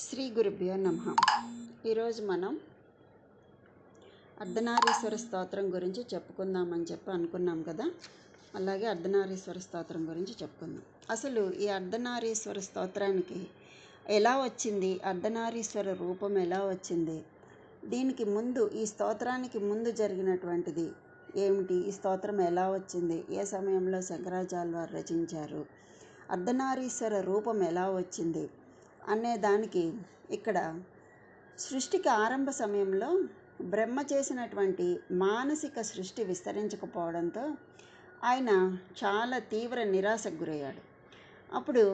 శ్రీ గురుభ్యో నమ. ఈరోజు మనం అర్ధనారీశ్వర స్తోత్రం గురించి చెప్పుకుందామని చెప్పి అనుకున్నాం కదా. అలాగే అర్ధనారీశ్వర స్తోత్రం గురించి చెప్పుకుందాం. అసలు ఈ అర్ధనారీశ్వర స్తోత్రానికి ఎలా వచ్చింది? అర్ధనారీశ్వర రూపం ఎలా వచ్చింది? దీనికి ముందు ఈ స్తోత్రానికి ముందు జరిగినటువంటిది ఏమిటి? ఈ స్తోత్రం ఎలా వచ్చింది? ఏ సమయంలో శంకరాచార్య వారు రచించారు? అర్ధనారీశ్వర రూపం ఎలా వచ్చింది? అనే దానికి ఇక్కడ సృష్టికి ఆరంభ సమయంలో బ్రహ్మ చేసినటువంటి మానసిక సృష్టి విస్తరించకపోవడంతో ఆయన చాలా తీవ్ర నిరాశకు గురయ్యాడు. అప్పుడు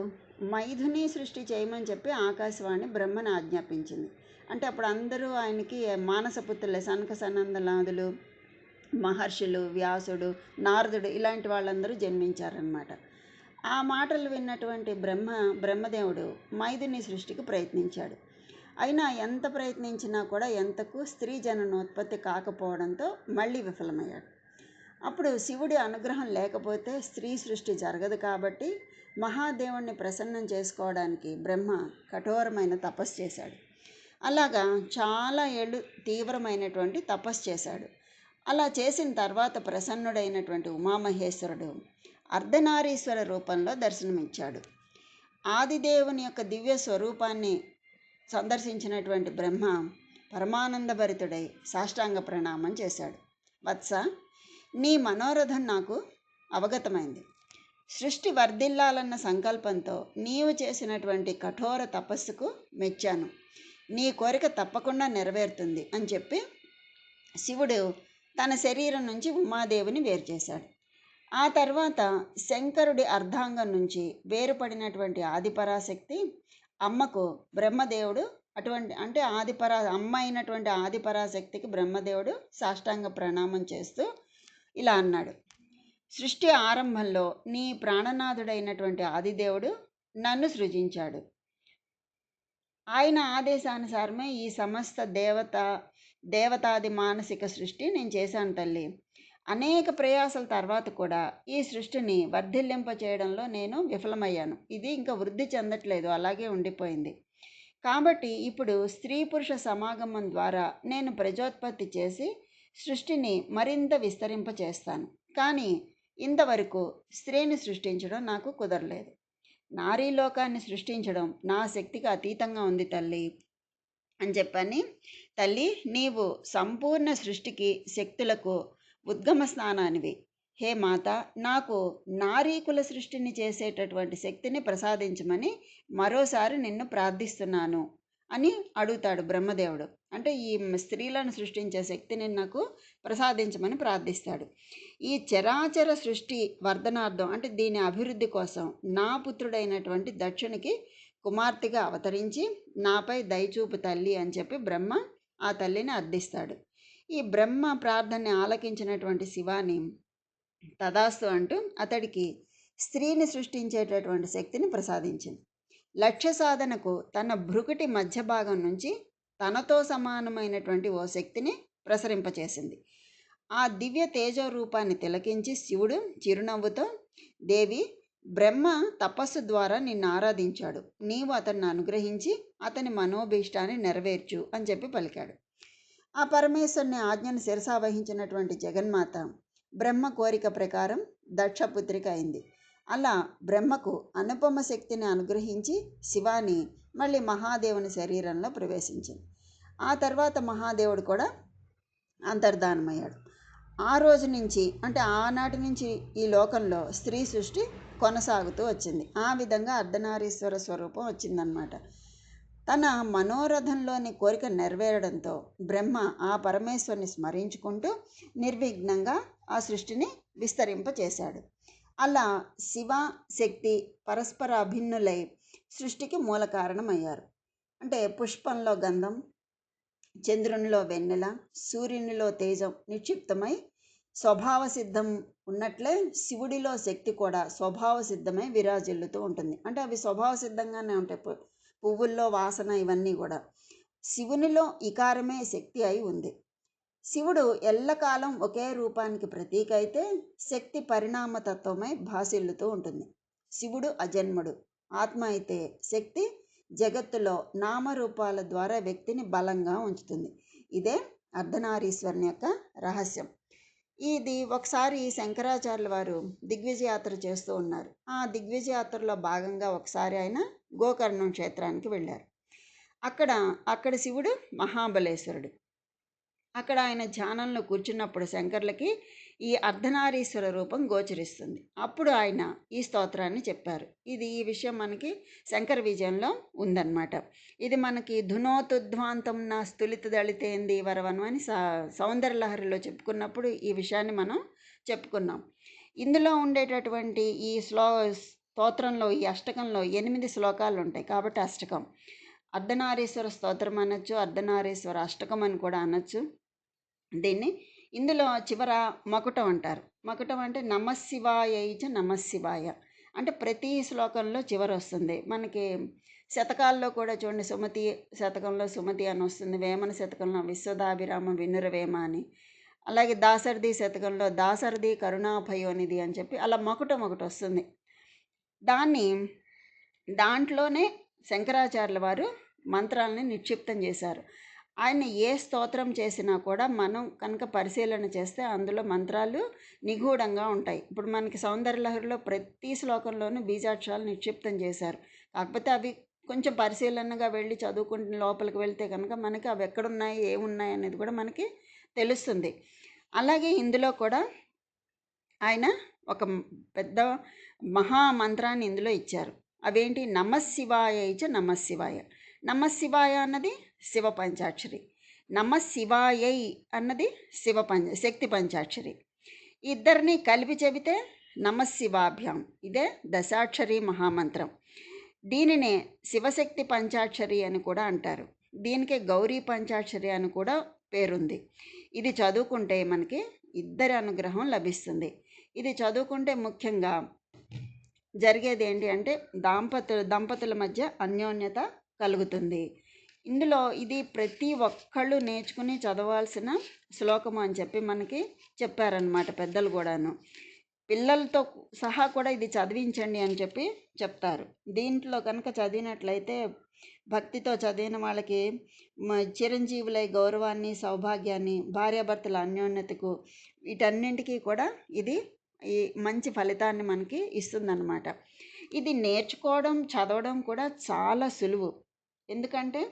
మైథుని సృష్టి చేయమని చెప్పి ఆకాశవాణి బ్రహ్మను ఆజ్ఞాపించింది. అంటే అప్పుడు అందరూ ఆయనకి మానసపుత్రులే సనక సనందనాథులు మహర్షులు వ్యాసుడు నారదుడు ఇలాంటి వాళ్ళందరూ జన్మించారనమాట ఆ మాటలు విన్నటువంటి బ్రహ్మ బ్రహ్మదేవుడు మైథుని సృష్టికి ప్రయత్నించాడు. అయినా ఎంత ప్రయత్నించినా కూడా ఎంతకు స్త్రీ జననోత్పత్తి కాకపోవడంతో మళ్ళీ విఫలమయ్యాడు. అప్పుడు శివుడి అనుగ్రహం లేకపోతే స్త్రీ సృష్టి జరగదు కాబట్టి మహాదేవుణ్ణి ప్రసన్నం చేసుకోవడానికి బ్రహ్మ కఠోరమైన తపస్సు చేశాడు. అలాగా చాలా ఏళ్ళు తీవ్రమైనటువంటి తపస్సు చేశాడు. అలా చేసిన తర్వాత ప్రసన్నుడైనటువంటి ఉమామహేశ్వరుడు అర్ధనారీశ్వర రూపంలో దర్శనమిచ్చాడు. ఆదిదేవుని యొక్క దివ్య స్వరూపాన్ని సందర్శించినటువంటి బ్రహ్మ పరమానందభరితుడై సాష్టాంగ ప్రణామం చేశాడు. వత్స నీ మనోరథం నాకు అవగతమైంది. సృష్టి వర్ధిల్లాలన్న సంకల్పంతో నీవు చేసినటువంటి కఠోర తపస్సుకు మెచ్చాను. నీ కోరిక తప్పకుండా నెరవేరుతుంది అని చెప్పి శివుడు తన శరీరం నుంచి ఉమాదేవిని వేరు చేశాడు. ఆ తర్వాత శంకరుడి అర్ధాంగం నుంచి వేరుపడినటువంటి ఆదిపరాశక్తి అమ్మకు బ్రహ్మదేవుడు అటువంటి అంటే ఆదిపరా అమ్మ అయినటువంటి ఆదిపరాశక్తికి బ్రహ్మదేవుడు సాష్టాంగ ప్రణామం చేస్తూ ఇలా అన్నాడు. సృష్టి ఆరంభంలో నీ ప్రాణనాథుడైనటువంటి ఆదిదేవుడు నన్ను సృజించాడు. ఆయన ఆదేశానుసారమే ఈ సమస్త దేవత దేవతాది మానసిక సృష్టి నేను చేశాను తల్లి. అనేక ప్రయాసాల తర్వాత కూడా ఈ సృష్టిని వర్ధిల్లింప చేయడంలో నేను విఫలమయ్యాను. ఇది ఇంకా వృద్ధి చెందట్లేదు అలాగే ఉండిపోయింది. కాబట్టి ఇప్పుడు స్త్రీ పురుష సమాగమం ద్వారా నేను ప్రజోత్పత్తి చేసి సృష్టిని మరింత విస్తరింప చేస్తాను. కానీ ఇంతవరకు స్త్రీని సృష్టించడం నాకు కుదరలేదు. నారీ లోకాన్ని సృష్టించడం నా శక్తికి అతీతంగా ఉంది తల్లి అని చెప్పని తల్లి నీవు సంపూర్ణ సృష్టికి శక్తులకు ఉద్గమ స్నానానివి. హే మాత నాకు నారీకుల సృష్టిని చేసేటటువంటి శక్తిని ప్రసాదించమని మరోసారి నిన్ను ప్రార్థిస్తున్నాను అని అడుగుతాడు బ్రహ్మదేవుడు. అంటే ఈ స్త్రీలను సృష్టించే శక్తిని నాకు ప్రసాదించమని ప్రార్థిస్తాడు. ఈ చరాచర సృష్టి వర్ధనార్థం అంటే దీని అభివృద్ధి కోసం నా పుత్రుడైనటువంటి దక్షునికి కుమార్తెగా అవతరించి నాపై దయచూపు తల్లి అని చెప్పి బ్రహ్మ ఆ తల్లిని అర్థిస్తాడు. ఈ బ్రహ్మ ప్రార్థనని ఆలకించినటువంటి శివాని తదాస్తు అంటూ అతడికి స్త్రీని సృష్టించేటటువంటి శక్తిని ప్రసాదించింది. లక్ష్య సాధనకు తన భృకుటి మధ్య భాగం నుంచి తనతో సమానమైనటువంటి ఓ శక్తిని ప్రసరింపచేసింది. ఆ దివ్య తేజో రూపాన్ని తిలకించి శివుడు చిరునవ్వుతో దేవి బ్రహ్మ తపస్సు ద్వారా నిన్ను ఆరాధించాడు. నీవు అతన్ని అనుగ్రహించి అతని మనోభీష్టాన్ని నెరవేర్చు అని చెప్పి పలికాడు. ఆ పరమేశ్వరుని ఆజ్ఞను శిరసావహించినటువంటి జగన్మాత బ్రహ్మ కోరిక ప్రకారం దక్షపుత్రిక అయింది. అలా బ్రహ్మకు అనుపమ శక్తిని అనుగ్రహించి శివాని మళ్ళీ మహాదేవుని శరీరంలో ప్రవేశించింది. ఆ తర్వాత మహాదేవుడు కూడా అంతర్ధానమయ్యాడు. ఆ రోజు నుంచి అంటే ఆనాటి నుంచి ఈ లోకంలో స్త్రీ సృష్టి కొనసాగుతూ వచ్చింది. ఆ విధంగా అర్ధనారీశ్వర స్వరూపం వచ్చిందనమాట తన మనోరథంలోని కోరిక నెరవేరడంతో బ్రహ్మ ఆ పరమేశ్వరుని స్మరించుకుంటూ నిర్విఘ్నంగా ఆ సృష్టిని విస్తరింపచేశాడు. అలా శివ శక్తి పరస్పర అభిన్నులై సృష్టికి మూల కారణమయ్యారు. అంటే పుష్పంలో గంధం చంద్రునిలో వెన్నెల సూర్యునిలో తేజం నిక్షిప్తమై స్వభావ సిద్ధం ఉన్నట్లే శివుడిలో శక్తి కూడా స్వభావ సిద్ధమై విరాజిల్లుతూ ఉంటుంది. అంటే అవి స్వభావ సిద్ధంగానే ఉంటాయి. పువ్వుల్లో వాసన ఇవన్నీ కూడా. శివునిలో ఇకారమే శక్తి అయి ఉంది. శివుడు ఎల్లకాలం ఒకే రూపానికి ప్రతీక అయితే శక్తి పరిణామతత్వమై భాసిల్లుతూ ఉంటుంది. శివుడు అజన్ముడు. ఆత్మ అయితే శక్తి జగత్తులో నామరూపాల ద్వారా వ్యక్తిని బలంగా ఉంచుతుంది. ఇదే అర్ధనారీశ్వరుని యొక్క రహస్యం. ఇది ఒకసారి శంకరాచార్యుల వారు దిగ్విజయాత్ర చేస్తూ ఉన్నారు. ఆ దిగ్విజయాత్రలో భాగంగా ఒకసారి ఆయన గోకర్ణం క్షేత్రానికి వెళ్ళారు. అక్కడ అక్కడ శివుడు మహాబలేశ్వరుడు. అక్కడ ఆయన ధ్యానంలో కూర్చున్నప్పుడు శంకర్లకి ఈ అర్ధనారీశ్వర రూపం గోచరిస్తుంది. అప్పుడు ఆయన ఈ స్తోత్రాన్ని చెప్పారు. ఇది ఈ విషయం మనకి శంకర విజయంలో ఉందన్నమాట. ఇది మనకి ధునోతుధ్వాంతం నా స్థులిత దళితేంది వరవను అని సౌందర్యలహరిలో చెప్పుకున్నప్పుడు ఈ విషయాన్ని మనం చెప్పుకున్నాం. ఇందులో ఉండేటటువంటి ఈ శ్లో స్తోత్రంలో ఈ అష్టకంలో ఎనిమిది శ్లోకాలు ఉంటాయి కాబట్టి అష్టకం. అర్ధనారీశ్వర స్తోత్రం అనొచ్చు అర్ధనారీశ్వర అష్టకం అని కూడా అనొచ్చు. దీన్ని ఇందులో చివర మకుటం అంటారు. మకుటం అంటే నమశివాయ నమశివాయ అంటే ప్రతి శ్లోకంలో చివర వస్తుంది. మనకి శతకాల్లో కూడా చూడండి సుమతి శతకంలో సుమతి అని వస్తుంది. వేమన శతకంలో విశ్వదాభిరామ వినురవేమ అని. అలాగే దాసరథి శతకంలో దాసరథి కరుణాభయోనిధి అని చెప్పి అలా మకుటం ఒకటి వస్తుంది. దాన్ని దాంట్లోనే శంకరాచార్యుల వారు మంత్రాలని నిక్షిప్తం చేశారు. ఆయన ఏ స్తోత్రం చేసినా కూడా మనం కనుక పరిశీలన చేస్తే అందులో మంత్రాలు నిగూఢంగా ఉంటాయి. ఇప్పుడు మనకి సౌందర్యలహరిలో ప్రతి శ్లోకంలోనూ బీజాక్షరాలు నిక్షిప్తం చేశారు. కాకపోతే అవి కొంచెం పరిశీలనగా వెళ్ళి చదువుకుంటున్న లోపలికి వెళ్తే కనుక మనకి అవి ఎక్కడున్నాయి ఏమున్నాయి అనేది కూడా మనకి తెలుస్తుంది. అలాగే ఇందులో కూడా ఆయన ఒక పెద్ద మహామంత్రాన్ని ఇందులో ఇచ్చారు. అవేంటి? నమశివాయ ఇచ్చ నమశివాయ. నమశివాయ అన్నది శివ పంచాక్షరి. నమశివాయై అన్నది శివ పంచ శక్తి పంచాక్షరి. ఇద్దరిని కలిపి చెబితే నమశివాభ్యాం ఇదే దశాక్షరి మహామంత్రం. దీనినే శివశక్తి పంచాక్షరి అని కూడా అంటారు. దీనికి గౌరీ పంచాక్షరి అని కూడా పేరుంది. ఇది చదువుకుంటే మనకి ఇద్దరి అనుగ్రహం లభిస్తుంది. ఇది చదువుకుంటే ముఖ్యంగా జరిగేది ఏంటి అంటే దాంపతులు దంపతుల మధ్య అన్యోన్యత కలుగుతుంది. ఇందులో ఇది ప్రతి ఒక్కళ్ళు నేర్చుకుని చదవాల్సిన శ్లోకము అని చెప్పి మనకి చెప్పారనమాట పెద్దలు కూడాను. పిల్లలతో సహా కూడా ఇది చదివించండి అని చెప్పి చెప్తారు. దీంట్లో కనుక చదివినట్లయితే భక్తితో చదివిన వాళ్ళకి చిరంజీవులై గౌరవాన్ని సౌభాగ్యాన్ని భార్యాభర్తల అన్యోన్యతకు వీటన్నింటికీ కూడా ఇది ఈ మంచి ఫలితాన్ని మనకి ఇస్తుందన్నమాట. ఇది నేర్చుకోవడం చదవడం కూడా చాలా సులువు. ఎందుకంటే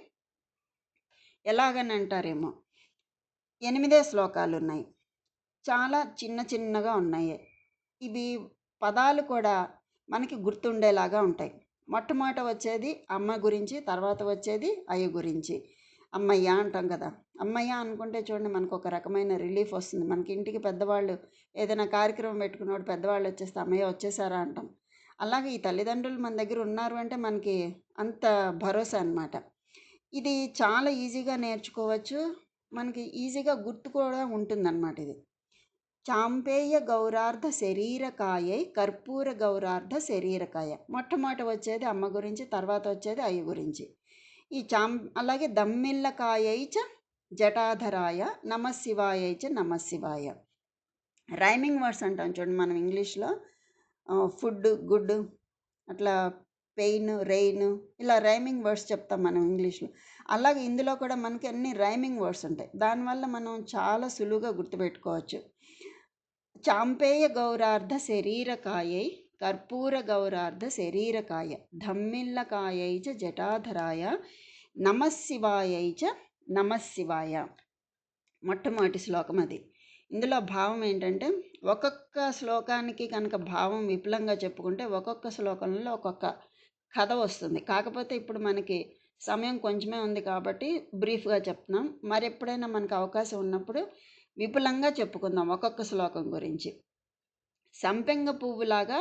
ఎలాగని అంటారేమో. ఎనిమిదే శ్లోకాలు ఉన్నాయి చాలా చిన్న చిన్నగా ఉన్నాయి. ఇవి పదాలు కూడా మనకి గుర్తుండేలాగా ఉంటాయి. మొట్టమొదట వచ్చేది అమ్మ గురించి తర్వాత వచ్చేది అయ్య గురించి. అమ్మయ్య అంటాం కదా. అమ్మయ్య అనుకుంటే చూడండి మనకు ఒక రకమైన రిలీఫ్ వస్తుంది. మనకి ఇంటికి పెద్దవాళ్ళు ఏదైనా కార్యక్రమం పెట్టుకున్నప్పుడు పెద్దవాళ్ళు వచ్చేస్తే అమ్మయ్య వచ్చేసారా అంటాం. అలాగే ఈ తల్లిదండ్రులు మన దగ్గర ఉన్నారు అంటే మనకి అంత భరోసా అనమాట ఇది చాలా ఈజీగా నేర్చుకోవచ్చు. మనకి ఈజీగా గుర్తు కూడా ఉంటుందన్నమాట ఇది. చాంపేయ గౌరార్ధ శరీరకాయై కర్పూర గౌరార్ధ శరీరకాయ. మొట్టమొదట వచ్చేది అమ్మ గురించి తర్వాత వచ్చేది అయ్య గురించి. ఈ చాం అలాగే దమ్మిల్లకాయై చ జటాధరాయ నమశివాయ చ నమశివాయ. రైమింగ్ వర్డ్స్ అంటాం చూడండి మనం ఇంగ్లీష్లో. ఫుడ్ గుడ్ అట్లా పెయిన్ రెయిన్ ఇలా రైమింగ్ వర్డ్స్ చెప్తాం మనం ఇంగ్లీష్లో. అలాగే ఇందులో కూడా మనకి అన్ని రైమింగ్ వర్డ్స్ ఉంటాయి. దానివల్ల మనం చాలా సులువుగా గుర్తుపెట్టుకోవచ్చు. చాంపేయ గౌరార్ధ శరీరకాయై కర్పూర గౌరార్ధ శరీరకాయ ధమ్మిల్లకాయై చ జటాధరాయ నమశివాయై చ నమశివాయ. మొట్టమొదటి శ్లోకం అది ఇందులో భావం ఏంటంటే ఒక్కొక్క శ్లోకానికి కనుక భావం విపులంగా చెప్పుకుంటే ఒక్కొక్క శ్లోకంలో ఒక్కొక్క కథ వస్తుంది. కాకపోతే ఇప్పుడు మనకి సమయం కొంచెమే ఉంది కాబట్టి బ్రీఫ్గా చెప్తున్నాం. మరి ఎప్పుడైనా మనకు అవకాశం ఉన్నప్పుడు విపులంగా చెప్పుకుందాం ఒక్కొక్క శ్లోకం గురించి. సంపెంగ పువ్వులాగా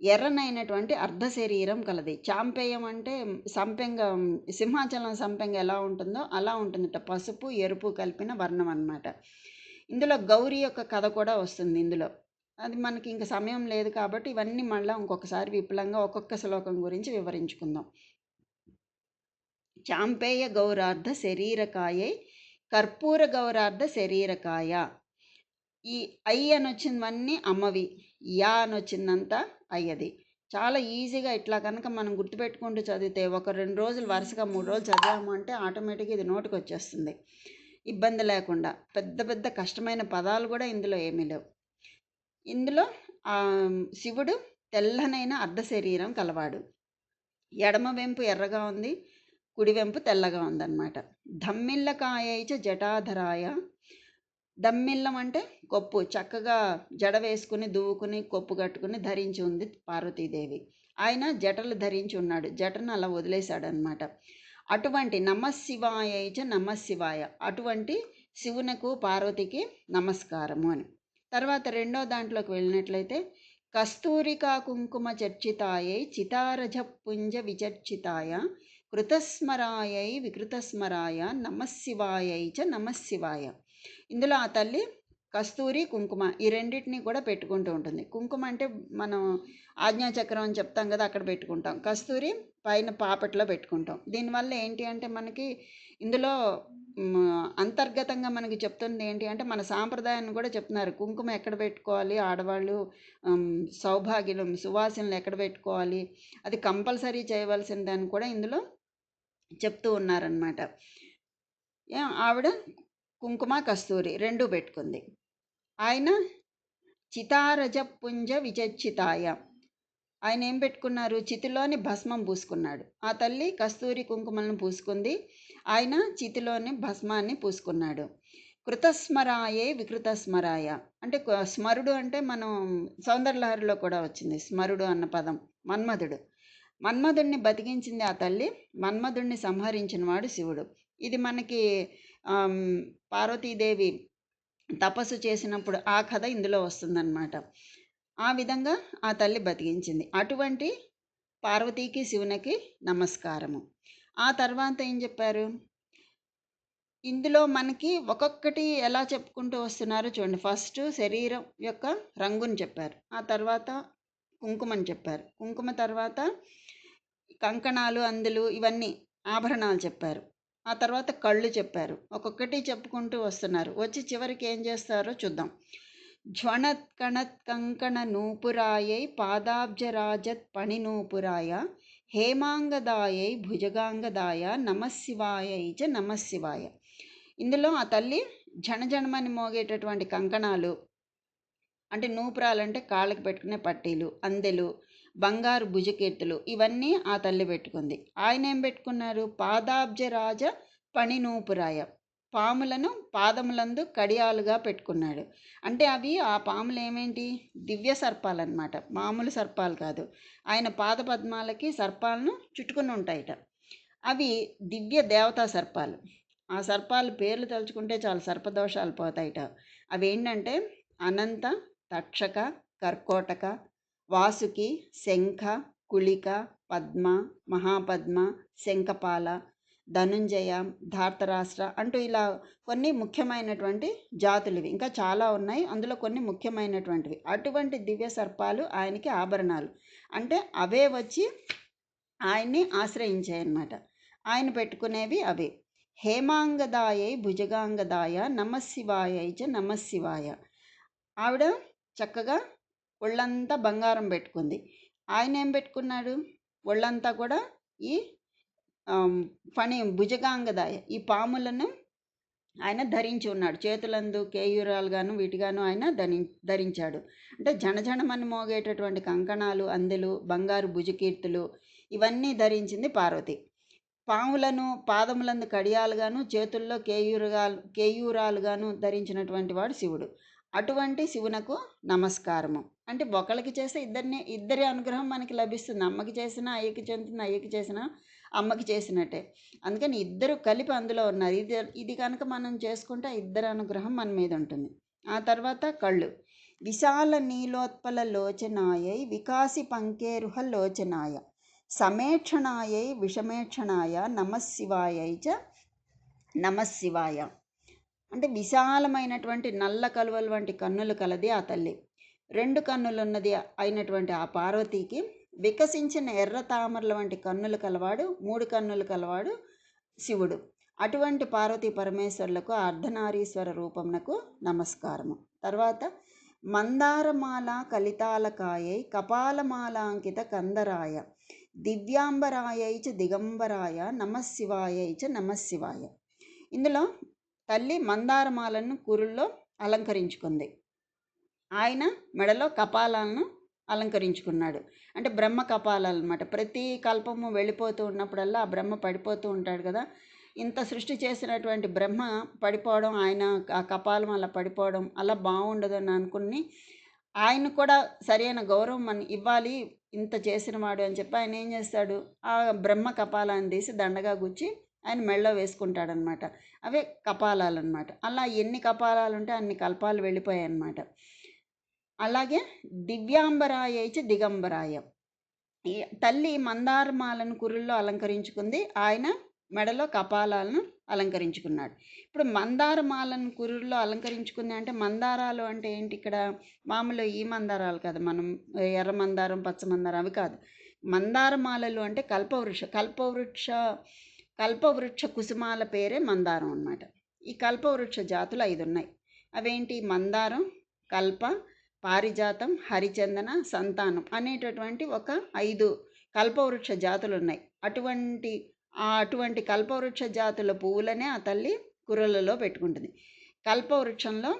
ఎర్రనైనటువంటి అర్ధ శరీరం కలది. చాంపేయం అంటే సంపెంగ సింహాచలం సంపెంగ ఎలా ఉంటుందో అలా ఉంటుందట. పసుపు ఎరుపు కలిపిన వర్ణం అన్నమాట. ఇందులో గౌరీ యొక్క కథ కూడా వస్తుంది ఇందులో. అది మనకి ఇంక సమయం లేదు కాబట్టి ఇవన్నీ మళ్ళీ ఇంకొకసారి విపులంగా ఒక్కొక్క శ్లోకం గురించి వివరించుకుందాం. చాంపేయ గౌరార్ధ శరీరకాయై కర్పూర గౌరార్ధ శరీరకాయ. ఈ ఐ అని వచ్చినవన్నీ అమ్మవి. యా అని వచ్చిందంతా అయ్యది. చాలా ఈజీగా ఇట్లా కనుక మనం గుర్తుపెట్టుకుంటూ చదివితే ఒక రెండు రోజులు వరుసగా మూడు రోజులు చదివాము అంటే ఆటోమేటిక్గా ఇది నోటికి వచ్చేస్తుంది ఇబ్బంది లేకుండా పెద్ద పెద్ద కష్టమైన పదాలు కూడా ఇందులో ఏమీ లేవు. ఇందులో శివుడు తెల్లనైన అర్ధ శరీరం కలవాడు. ఎడమ వెంపు ఎర్రగా ఉంది కుడి వెంపు తెల్లగా ఉందన్నమాట. ధమ్మిల్లకాయైచ జటాధరాయ. దమ్మిల్లం అంటే కొప్పు చక్కగా జడ వేసుకుని దువ్వుకుని కొప్పు కట్టుకుని ధరించి ఉంది పార్వతీదేవి. ఆయన జటలు ధరించి ఉన్నాడు. జటను అలా వదిలేశాడనమాట అటువంటి నమశివాయైచ నమశివాయ. అటువంటి శివునకు పార్వతికి నమస్కారము అని. తర్వాత రెండో దాంట్లోకి వెళ్ళినట్లయితే కస్తూరికా కుంకుమ చర్చితాయై చితారజ పుంజ విచర్చితాయ కృతస్మరాయై వికృతస్మరాయ నమశివాయై చ నమశివాయ. ఇందులో ఆ తల్లి కస్తూరి కుంకుమ ఈ రెండింటిని కూడా పెట్టుకుంటూ ఉంటుంది. కుంకుమ అంటే మనం ఆజ్ఞాచక్రం అని చెప్తాం కదా అక్కడ పెట్టుకుంటాం. కస్తూరి పైన పాపట్లో పెట్టుకుంటాం. దీనివల్ల ఏంటి అంటే మనకి ఇందులో అంతర్గతంగా మనకి చెప్తుంది ఏంటి అంటే మన సాంప్రదాయాన్ని కూడా చెప్తున్నారు. కుంకుమ ఎక్కడ పెట్టుకోవాలి? ఆడవాళ్ళు సౌభాగ్యం సువాసనలు ఎక్కడ పెట్టుకోవాలి? అది కంపల్సరీ చేయవలసిందని కూడా ఇందులో చెప్తూ ఉన్నారనమాట ఆవిడ కుంకుమ కస్తూరి రెండు పెట్టుకుంది. ఆయన చితారజ పుంజ విచర్చితాయ ఆయన ఏం పెట్టుకున్నారు? చితిలోని భస్మం పూసుకున్నాడు. ఆ తల్లి కస్తూరి కుంకుమలను పూసుకుంది. ఆయన చితిలోని భస్మాన్ని పూసుకున్నాడు. కృతస్మరాయే వికృతస్మరాయ. అంటే స్మరుడు అంటే మనం సౌందర్యలహరిలో కూడా వచ్చింది. స్మరుడు అన్న పదం. మన్మధుడు. మన్మధుడిని బతికించింది ఆ తల్లి. మన్మధుడిని సంహరించిన వాడు శివుడు. ఇది మనకి పార్వతీదేవి తపస్సు చేసినప్పుడు ఆ కథ ఇందులో వస్తుందన్నమాట. ఆ విధంగా ఆ తల్లి బతికించింది. అటువంటి పార్వతీకి శివునికి నమస్కారము. ఆ తర్వాత ఏం చెప్పారు? ఇందులో మనకి ఒక్కొక్కటి ఎలా చెప్పుకుంటూ వస్తున్నారో చూడండి. ఫస్ట్ శరీరం యొక్క రంగుని చెప్పారు. ఆ తర్వాత కుంకుమని చెప్పారు. కుంకుమ తర్వాత కంకణాలు అందులు ఇవన్నీ ఆభరణాలు చెప్పారు. ఆ తర్వాత కళ్ళు చెప్పారు. ఒక్కొక్కటి చెప్పుకుంటూ వస్తున్నారు. వచ్చి చివరికి ఏం చేస్తారో చూద్దాం. జ్వణత్ కణత్ కంకణ నూపురాయై పాదాబ్జరాజత్ పణి నూపురాయ హేమాంగదాయై భుజగాంగదాయ నమశివాయై చ నమశివాయ. ఇందులో ఆ తల్లి జనజనమని మోగేటటువంటి కంకణాలు అంటే నూపురాలంటే కాళ్ళకి పెట్టుకునే పట్టీలు అందెలు బంగారు భుజకీర్తులు ఇవన్నీ ఆ తల్లి పెట్టుకుంది. ఆయన ఏం పెట్టుకున్నారు పాదాబ్జరాజ పణినూపురాయ పాములను పాదములందు కడియాలుగా పెట్టుకున్నాడు. అంటే అవి ఆ పాములు ఏమేంటి దివ్య సర్పాలు అనమాట మామూలు సర్పాలు కాదు. ఆయన పాద పద్మాలకి సర్పాలను చుట్టుకుని ఉంటాయట. అవి దివ్య దేవతా సర్పాలు. ఆ సర్పాలు పేర్లు తలుచుకుంటే చాలా సర్పదోషాలు పోతాయట. అవి ఏంటంటే అనంత తక్షక కర్కోటక వాసుకి శంఖ కుళిక పద్మ మహాపద్మ శంఖపాల ధనుంజయ ధార్తరాష్ట్ర అంటూ ఇలా కొన్ని ముఖ్యమైనటువంటి జాతులువి ఇంకా చాలా ఉన్నాయి. అందులో కొన్ని ముఖ్యమైనటువంటివి. అటువంటి దివ్య సర్పాలు ఆయనకి ఆభరణాలు. అంటే అవే వచ్చి ఆయన్ని ఆశ్రయించాయన్నమాట. ఆయన పెట్టుకునేవి అవే. హేమాంగదాయై భుజగాంగదాయ నమశివాయ చ నమశివాయ. ఆవిడ చక్కగా ఒళ్ళంతా బంగారం పెట్టుకుంది. ఆయన ఏం పెట్టుకున్నాడు? ఒళ్ళంతా కూడా ఈ ఫణి భుజగాంగదాయ ఈ పాములను ఆయన ధరించి ఉన్నాడు. చేతులందు కేయూరాలుగాను వీటిగాను ఆయన ధరి ధరించాడు. అంటే జనజనమని మోగేటటువంటి కంకణాలు అందెలు బంగారు భుజకీర్తులు ఇవన్నీ ధరించింది పార్వతి. పాములను పాదములందు కడియాలుగాను చేతుల్లో కేయూరుగాలు కేయూరాలుగాను ధరించినటువంటి వాడు శివుడు. అటువంటి శివునకు నమస్కారము. అంటే ఒకళ్ళకి చేస్తే ఇద్దరిని ఇద్దరి అనుగ్రహం మనకి లభిస్తుంది. అమ్మకి చేసిన అయ్యకి చెందుతుంది అయ్యకి చేసిన అమ్మకి చేసినట్టే. అందుకని ఇద్దరు కలిపి అందులో ఉన్నారు. ఇది ఇది కనుక మనం చేసుకుంటే ఇద్దరు ఇద్దరి అనుగ్రహం మన మీద ఉంటుంది. ఆ తర్వాత కళ్ళు. విశాల నీలోత్పల లోచనాయై వికాసి పంకేరుహ లోచనాయ. సమేక్షణాయై విషమేక్షణాయ నమశివాయై చ నమశివాయ. అంటే విశాలమైనటువంటి నల్ల కలువలు వంటి కన్నులు కలది ఆ తల్లి. రెండు కన్నులున్నది అయినటువంటి ఆ పార్వతీకి వికసించిన ఎర్ర తామరల వంటి కన్నులు కలవాడు మూడు కన్నులు కలవాడు శివుడు. అటువంటి పార్వతీ పరమేశ్వరులకు అర్ధనారీశ్వర రూపమునకు నమస్కారము. తర్వాత మందారమాల కలితాలకాయై కపాలమాలాంకిత కందరాయ దివ్యాంబరాయై చ దిగంబరాయ నమశివాయై చ నమశివాయ. ఇందులో తల్లి మందారమాలను కురుల్లో అలంకరించుకుంది. ఆయన మెడలో కపాలాలను అలంకరించుకున్నాడు. అంటే బ్రహ్మ కపాలాలు అనమాట ప్రతి కల్పము వెళ్ళిపోతూ ఉన్నప్పుడల్లా ఆ బ్రహ్మ పడిపోతూ ఉంటాడు కదా. ఇంత సృష్టి చేసినటువంటి బ్రహ్మ పడిపోవడం ఆయన ఆ కపాలం అలా పడిపోవడం అలా బాగుండదని అనుకుని ఆయన కూడా సరైన గౌరవం మన ఇవ్వాలి ఇంత చేసినవాడు అని చెప్పి ఆయన ఏం చేస్తాడు? ఆ బ్రహ్మ కపాలాన్ని తీసి దండగా గుచ్చి ఆయన మెళ్ళో వేసుకుంటాడనమాట అవే కపాలాలు అనమాట అలా ఎన్ని కపాలాలు ఉంటే అన్ని కల్పాలు వెళ్ళిపోయాయి అనమాట అలాగే దివ్యాంబరాయ దిగంబరాయ. ఈ తల్లి మందారమాలను కురుల్లో అలంకరించుకుంది. ఆయన మెడలో కపాలాలను అలంకరించుకున్నాడు. ఇప్పుడు మందారమాలను కురుల్లో అలంకరించుకుంది అంటే మందారాలు అంటే ఏంటి ఇక్కడ? మామూలు ఈ మందారాలు కాదు. మనం ఎర్ర మందారం పచ్చ మందారం అవి కాదు. మందారమాలలు అంటే కల్పవృక్ష కల్పవృక్ష కల్పవృక్ష కుసుమాల పేరే మందారం అన్నమాట. ఈ కల్పవృక్ష జాతులు ఐదు ఉన్నాయి అవేంటి? మందారం కల్ప పారిజాతం హరిచందన సంతానం అనేటటువంటి ఒక ఐదు కల్పవృక్ష జాతులు ఉన్నాయి అటువంటి ఆ అటువంటి కల్పవృక్ష జాతుల పువ్వులనే ఆ తల్లి కుర్రలలో పెట్టుకుంటుంది. కల్పవృక్షంలో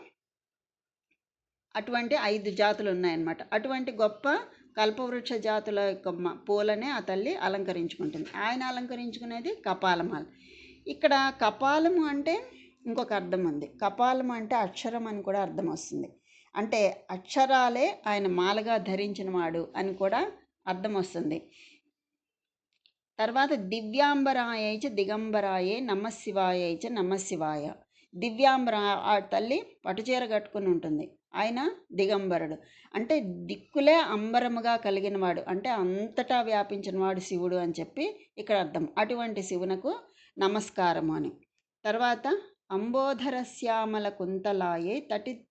అటువంటి ఐదు జాతులు ఉన్నాయన్నమాట అటువంటి గొప్ప కల్పవృక్ష జాతుల యొక్క పూలనే ఆ తల్లి అలంకరించుకుంటుంది. ఆయన అలంకరించుకునేది కపాలమాల. ఇక్కడ కపాలము అంటే ఇంకొక అర్థం ఉంది. కపాలం అంటే అక్షరం అని కూడా అర్థం వస్తుంది. అంటే అక్షరాలే ఆయన మాలగా ధరించిన వాడు అని కూడా అర్థం వస్తుంది తర్వాత దివ్యాంబరాయ దిగంబరాయే నమశివాయ నమశివాయ. దివ్యాంబర ఆ తల్లి పట్టుచీర కట్టుకుని ఉంటుంది. ఆయన దిగంబరుడు. అంటే దిక్కులే అంబరముగా కలిగిన వాడు అంటే అంతటా వ్యాపించిన వాడు శివుడు అని చెప్పి ఇక్కడ అర్థం. అటువంటి శివునకు నమస్కారము అని. తర్వాత అంబోధరశ్యామల కుంతలాయే తటిత్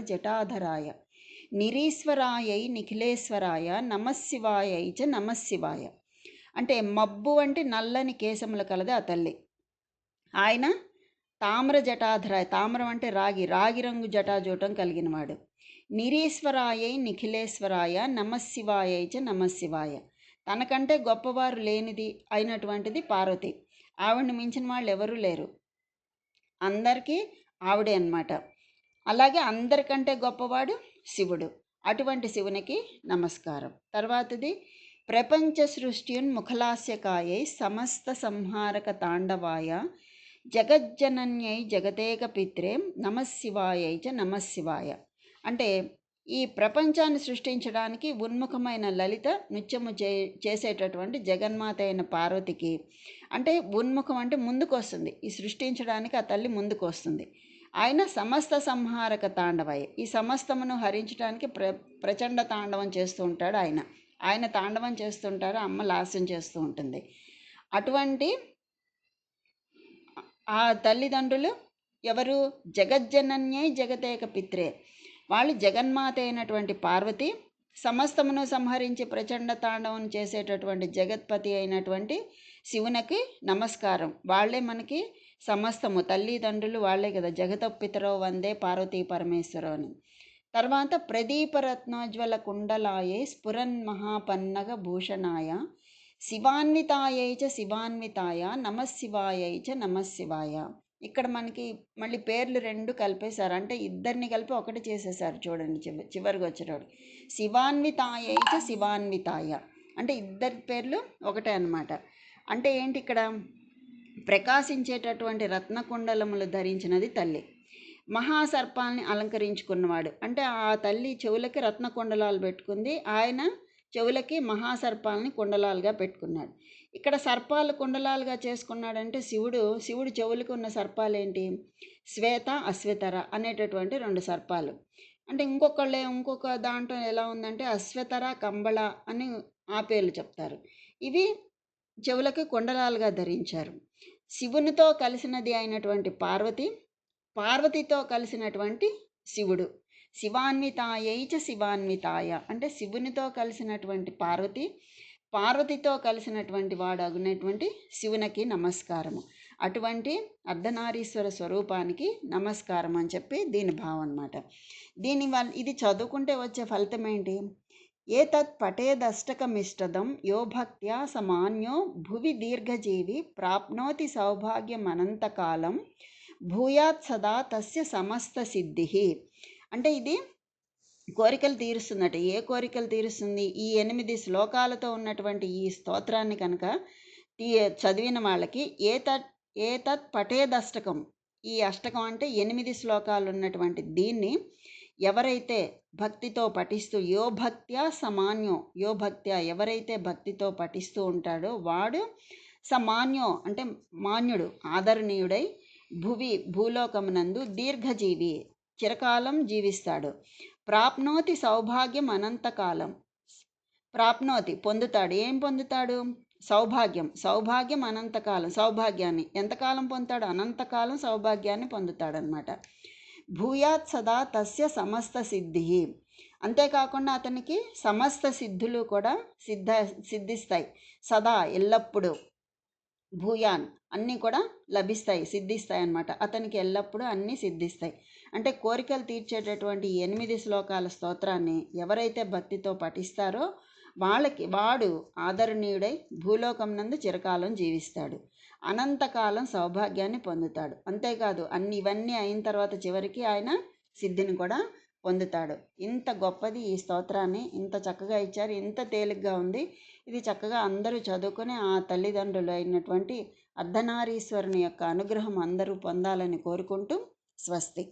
జటాధరాయ నిరీశ్వరాయై నిఖిలేశ్వరాయ నమశివాయై చ నమశివాయ. అంటే మబ్బు వంటి నల్లని కేశములు కలది ఆ తల్లి. ఆయన తామ్ర జటాధరాయ తామ్రం అంటే రాగి రాగి రంగు జటాజూటం కలిగినవాడు. నిరీశ్వరాయై నిఖిలేశ్వరాయ నమశివాయై చ నమశివాయ. తనకంటే గొప్పవారు లేనిది అయినటువంటిది పార్వతి. ఆవిడని మించిన వాళ్ళు ఎవరూ లేరు. అందరికీ ఆవిడే అనమాట అలాగే అందరికంటే గొప్పవాడు శివుడు. అటువంటి శివునికి నమస్కారం. తర్వాతది ప్రపంచ సృష్టియున్ ముఖలాస్యకాయై సమస్త సంహారక తాండవాయ జగజ్జనన్యై జగదేక పిత్రే నమశివాయై చ నమశివాయ. అంటే ఈ ప్రపంచాన్ని సృష్టించడానికి ఉన్ముఖమైన లలిత నృత్యము చే చేసేటటువంటి జగన్మాత అయిన పార్వతికి అంటే ఉన్ముఖం అంటే ముందుకు వస్తుంది ఈ సృష్టించడానికి ఆ తల్లి ముందుకు వస్తుంది ఆయన సమస్త సంహారక తాండవయ్య. ఈ సమస్తమును హరించడానికి ప్ర ప్రచండ తాండవం చేస్తూ ఉంటాడు ఆయన. ఆయన తాండవం చేస్తుంటారు అమ్మ లాస్యం చేస్తూ ఉంటుంది. అటువంటి ఆ తల్లిదండ్రులు ఎవరు? జగజ్జనన్యై జగతేక పిత్రే. వాళ్ళు జగన్మాత అయినటువంటి పార్వతి సమస్తమును సంహరించి ప్రచండ తాండవం చేసేటటువంటి జగత్పతి అయినటువంటి శివునికి నమస్కారం. వాళ్ళే మనకి సమస్తము. తల్లిదండ్రులు వాళ్ళే కదా జగతపితరో వందే పార్వతీ పరమేశ్వరో అని. తర్వాత ప్రదీపరత్నోజ్వల కుండలాయే స్ఫురన్ మహాపన్నగ భూషణాయ. శివాన్వితాయై చ శివాన్వితాయ నమశివాయై చ నమశివాయ ఇక్కడ మనకి మళ్ళీ పేర్లు రెండు కలిపేశారు. అంటే ఇద్దరిని కలిపి ఒకటి చేసేసారు చూడండి చివ చివరికి వచ్చేటోడు. శివాన్వితాయ చ శివాన్వితాయ. అంటే ఇద్దరి పేర్లు ఒకటే అన్నమాట. అంటే ఏంటి ఇక్కడ? ప్రకాశించేటటువంటి రత్నకుండలములు ధరించినది తల్లి. మహాసర్పాల్ని అలంకరించుకున్నవాడు. అంటే ఆ తల్లి చెవులకి రత్నకుండలాలు పెట్టుకుంది. ఆయన చెవులకి మహాసర్పాలని కుండలాలుగా పెట్టుకున్నాడు. ఇక్కడ సర్పాలు కుండలాలుగా చేసుకున్నాడంటే శివుడు శివుడు చెవులకు ఉన్న సర్పాలు ఏంటి శ్వేత అశ్వేతర అనేటటువంటి రెండు సర్పాలు. అంటే ఇంకొకళ్ళే ఇంకొక దాంట్లో ఎలా ఉందంటే అశ్వతర కంబళ అని ఆ పేర్లు చెప్తారు. ఇవి చెవులకి కుండలాలుగా ధరించారు. శివునితో కలిసినది అయినటువంటి పార్వతి పార్వతితో కలిసినటువంటి శివుడు. శివాన్వితాయై చ శివాన్వితాయ. అంటే శివునితో కలిసినటువంటి పార్వతి పార్వతితో కలిసినటువంటి వాడు అగునటువంటి శివునికి నమస్కారము. అటువంటి అర్ధనారీశ్వర స్వరూపానికి నమస్కారం అని చెప్పి దీని భావం అనమాట దీని వల్ల ఇది చదువుకుంటే వచ్చే ఫలితం ఏంటి? ఏతత్ పటేదష్టకమిష్టదం యో భక్త్యా సమాన్యో భువి దీర్ఘజీవి ప్రాప్నోతి సౌభాగ్యం అనంతకాలం భూయాత్ సదా తస్య సమస్త సిద్ధి. అంటే ఇది కోరికలు తీరుస్తుందట. ఏ కోరికలు తీరుస్తుంది? ఈ ఎనిమిది శ్లోకాలతో ఉన్నటువంటి ఈ స్తోత్రాన్ని కనుక తీ చదివిన వాళ్ళకి ఏ తత్ ఏ తత్ పటేదష్టకం ఈ అష్టకం అంటే ఎనిమిది శ్లోకాలు ఉన్నటువంటి దీన్ని ఎవరైతే భక్తితో పఠిస్తూ యో భక్త్యా సమాన్యో యో భక్త్యా ఎవరైతే భక్తితో పఠిస్తూ ఉంటాడో వాడు సమాన్యో అంటే మాన్యుడు ఆదరణీయుడై భువి భూలోకమునందు దీర్ఘజీవి. చిరకాలం జీవిస్తాడు. ప్రాప్నోతి సౌభాగ్యం అనంతకాలం. ప్రాప్నోతి పొందుతాడు. ఏం పొందుతాడు? సౌభాగ్యం. సౌభాగ్యం అనంతకాలం. సౌభాగ్యాన్ని. ఎంతకాలం పొందుతాడు? అనంతకాలం సౌభాగ్యాన్ని పొందుతాడనమాట. భూయాత్ సదా తస్య సమస్త సిద్ధి. అంతేకాకుండా అతనికి సమస్త సిద్ధులు కూడా సిద్ధ సిద్ధిస్తాయి. సదా ఎల్లప్పుడూ. భూయాన్ అన్నీ కూడా లభిస్తాయి సిద్ధిస్తాయి అన్నమాట అతనికి ఎల్లప్పుడూ అన్నీ సిద్ధిస్తాయి. అంటే కోరికలు తీర్చేటటువంటి ఎనిమిది శ్లోకాల స్తోత్రాన్ని ఎవరైతే భక్తితో పఠిస్తారో వాళ్ళకి వాడు ఆదరణీయుడై భూలోకం నందు చిరకాలం జీవిస్తాడు. అనంతకాలం సౌభాగ్యాన్ని పొందుతాడు. అంతేకాదు అన్ని ఇవన్నీ అయిన తర్వాత చివరికి ఆయన సిద్ధిని కూడా పొందుతాడు. ఇంత గొప్పది ఈ స్తోత్రాన్ని ఇంత చక్కగా ఇచ్చారు ఇంత తేలిగ్గా ఉంది. ఇది చక్కగా అందరూ చదువుకొని ఆ తల్లిదండ్రులు అయినటువంటి అర్ధనారీశ్వరుని యొక్క అనుగ్రహం అందరూ పొందాలని కోరుకుంటూ స్వస్తి.